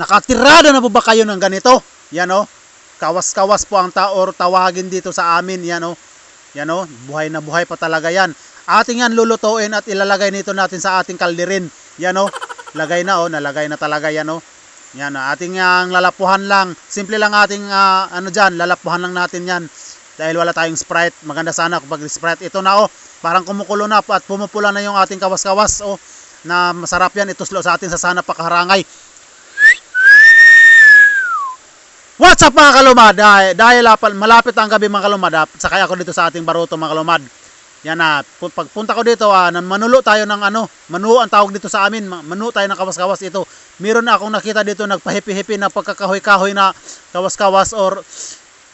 Nakatirada na po ba kayo ng ganito? Yan o. Kawas-kawas po ang tao or tawagin dito sa amin. Yan o. Yan o. Buhay na buhay pa talaga yan. Ating yan lulutuin at ilalagay nito natin sa ating kalderin. Yan o. Lagay na o. Nalagay na talaga yan o. Yan o. Ating ang lalapuhan lang. Simple lang ating ah, ano dyan. Lalapuhan lang natin yan. Dahil wala tayong Sprite. Maganda sana kapag Sprite. Ito na o. Parang kumukulo na at pumupula na yung ating kawas-kawas o. Na masarap yan. Ituslo sa atin sa sana pakaharangay. What's up mga kalumad? Dahil, dahil ah, malapit ang gabi mga kalumad, ah, sakay ako dito sa ating baruto mga kalumad. Yan na, pu- pagpunta ko dito, ah, manulo tayo ng ano, manu ang tawag dito sa amin, ma- manu tayo ng kawas-kawas ito. Meron na akong nakita dito nagpahipi-hipi na pagkakahoy-kahoy na kawas-kawas or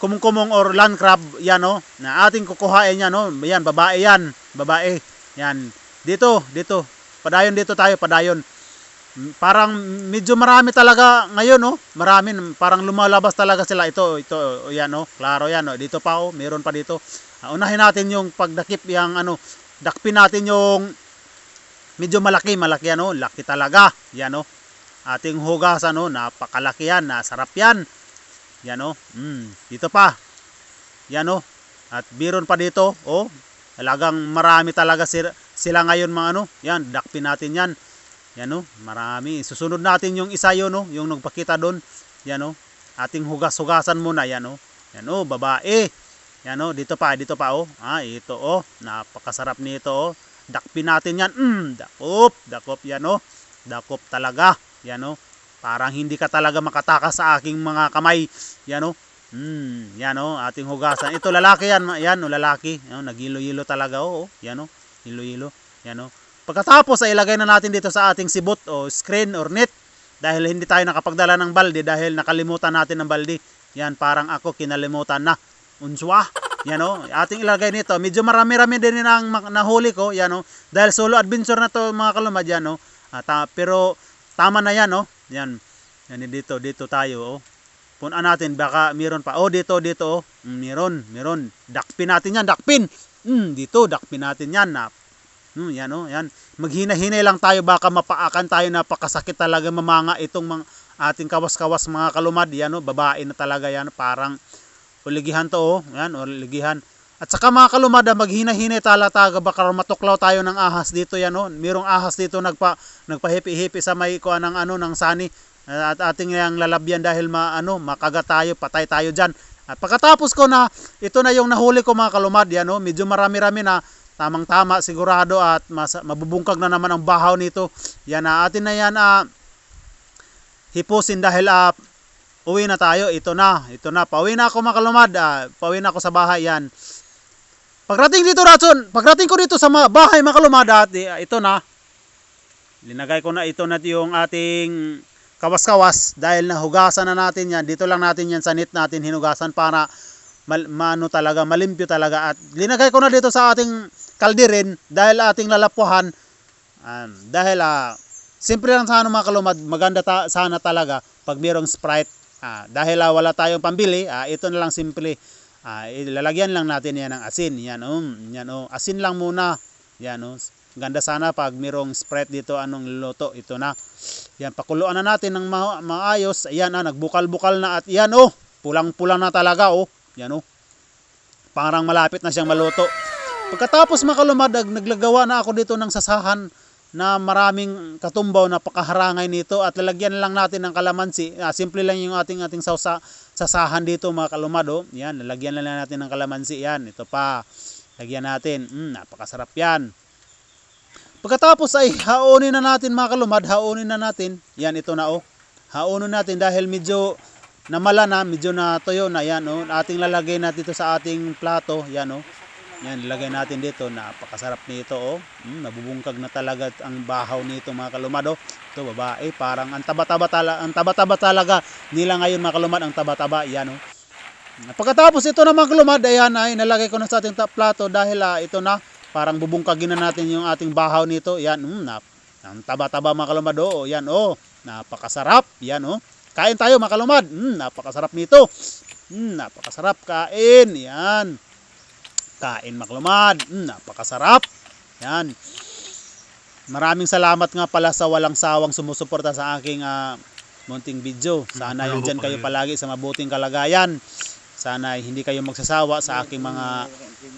kumong-kumong or land crab, yan o, na ating kukuhain yan o, yan, babae yan, babae, yan, dito, dito, padayon dito tayo, padayon. Parang medyo marami talaga ngayon, no? Marami, parang lumalabas talaga sila. Ito, ito, yan, no? Klaro yan, no? Dito pa, oh, meron pa dito. Ah, unahin natin yung pagdakip, yung ano, dakpin natin yung medyo malaki, malaki yan, no? Laki talaga, yan, no? Ating hugasan, no? Napakalaki yan, nasarap yan. Yan, no? Mm, dito pa. Yan, no? At biron pa dito, oh. Talagang marami talaga sila, sila ngayon mga ano. Yan, dakpin natin yan. Yan o, marami. Susunod natin yung isa yun o, yung nagpakita doon. Yan o, ating hugas-hugasan muna. Yan o, yan o, babae. Yan o, dito pa, dito pa o. Ah, ito o, napakasarap nito o. Dakpin natin yan. Mm, dakop, dakop yan o. Dakop talaga. Yan o, parang hindi ka talaga makatakas sa aking mga kamay. Yan o. Mm, yan o, ating hugasan. Ito lalaki yan, yan o, lalaki. Yan, o, nagilo-yilo talaga o. o. Yan o, hilo-hilo. Yan o. Pagkatapos ay ilagay na natin dito sa ating sibot o screen or net dahil hindi tayo nakapagdala ng balde dahil nakalimutan natin ng balde. Yan parang ako kinalimutan na. Unswa. Yan o. Ating ilagay nito. Medyo marami-rami din ang nahuli ko. Yan o. Dahil solo adventure na to mga kalumad yan o. Ah, ta- pero tama na yan o. Yan. Yan dito. Dito tayo o. Punan natin. Baka meron pa. Oh dito dito o. Mm, meron. Meron. Dakpin natin yan. Dakpin. Mm, dito. Dakpin natin yan. Na Hmm, yan oh, yan. Maghina-hinay lang tayo baka mapaakan tayo napakasakit talaga mamanga itong mga ating kawas-kawas mga kalumad. Yan oh, babae na talaga yan, parang uligihan to oh. Yan, uligihan. At saka mga kalumad, ah, maghina-hinay talataga baka matuklaw tayo ng ahas dito yan oh. Merong ahas dito nagpa nagpahipi-hipi sa may kuan ng ano ng sani at ating yang lalabyan dahil ma, ano, makagat tayo, patay tayo diyan. At pagkatapos ko na ito na yung nahuli ko mga kalumad, yan oh, medyo marami-rami na tamang-tama sigurado at mas, mabubungkag na naman ang bahaw nito. Yan na atin na yan ah, hipusin dahil ah, uwi na tayo. Ito na, ito na. Pauwi na ako mga kalumad. ah, pauwi na ako sa bahay yan. Pagdating dito Ratson, pagdating ko dito sa bahay mga kalumad at ah, ito na. Linagay ko na ito na yung ating kawas-kawas dahil nahugasan na natin yan. Dito lang natin yan sa net natin hinugasan para mal, maano talaga, malimpyo talaga. At linagay ko na dito sa ating kalderin dahil ating lalapuhan. Um, dahil ah, simple lang sana mga kalumad, maganda ta- sana talaga pag mayroong Sprite. Ah, dahil ah, wala tayong pambili, ah, ito na lang simple. Ah, ilalagyan lang natin yan ng asin. Yan um, yan oh, asin lang muna. Yan oh. Ganda sana pag mayroong Sprite dito anong luto ito na. Yan pakuluan na natin ng ma- maayos. Ayan ah, nagbukal-bukal na at yan oh, pulang-pulang na talaga oh. Yan oh. Parang malapit na siyang maluto. Pagkatapos makalumad, nag- naglagawa na ako dito ng sasahan na maraming katumbaw na pakaharangay nito at lalagyan lang natin ng kalamansi. Ah, simple lang yung ating ating sausa, sasahan dito mga kalumad. Oh. Yan, lalagyan lang natin ng kalamansi. Yan, ito pa. Lagyan natin. Mm, napakasarap yan. Pagkatapos ay haonin na natin mga kalumad, haonin na natin. Yan, ito na oh. Haonin natin dahil medyo namala na, medyo na tuyo na yan oh. Ating lalagay natin dito sa ating plato, yan oh. Yan, ilagay natin dito. Napakasarap nito, oh. Mm, nabubungkag na talaga ang bahaw nito, mga kalumad, oh. Ito, babae, parang ang taba-taba talaga, ang taba-taba talaga nila ngayon, mga kalumad, ang taba-taba, yan, oh. Pagkatapos ito na mga kalumad, ayan ay nalagay ko na sa ating plato dahil ah, ito na, parang bubungkagin na natin yung ating bahaw nito. Yan, mm, nap, ang taba-taba mga kalumad, oh. Yan, oh. Napakasarap, yan, oh. Kain tayo mga kalumad. Mm, napakasarap nito. Mm, napakasarap kain. Yan kain maklumad. Mm, napakasarap. Yan. Maraming salamat nga pala sa walang sawang sumusuporta sa aking ah, munting video. Sana andyan pa kayo palagi sa mabuting kalagayan. Sana hindi kayo magsasawa sa aking mga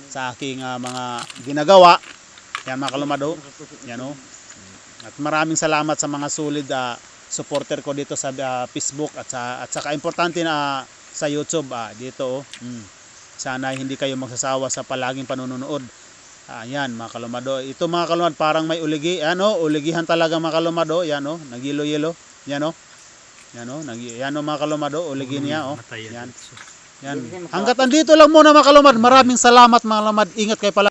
sa aking ah, mga ginagawa. Yan mga kalumado. Yan oh. At maraming salamat sa mga solid ah, supporter ko dito sa ah, Facebook at sa at saka importante na sa YouTube ah, dito oh. Mm. Sana hindi kayo magsasawa sa palaging panonood. Ayan mga kalumado. Ito mga kalumad parang may uligi. Ano, uligihan talaga mga kalumado. Yan oh, nagilo-yelo. Yan oh. Yan oh, nag yan oh mga kalumado, uligi niya oh. Yan. Yan. Hanggat andito lang muna mga kalumad. Maraming salamat mga kalumad. Ingat kayo pala.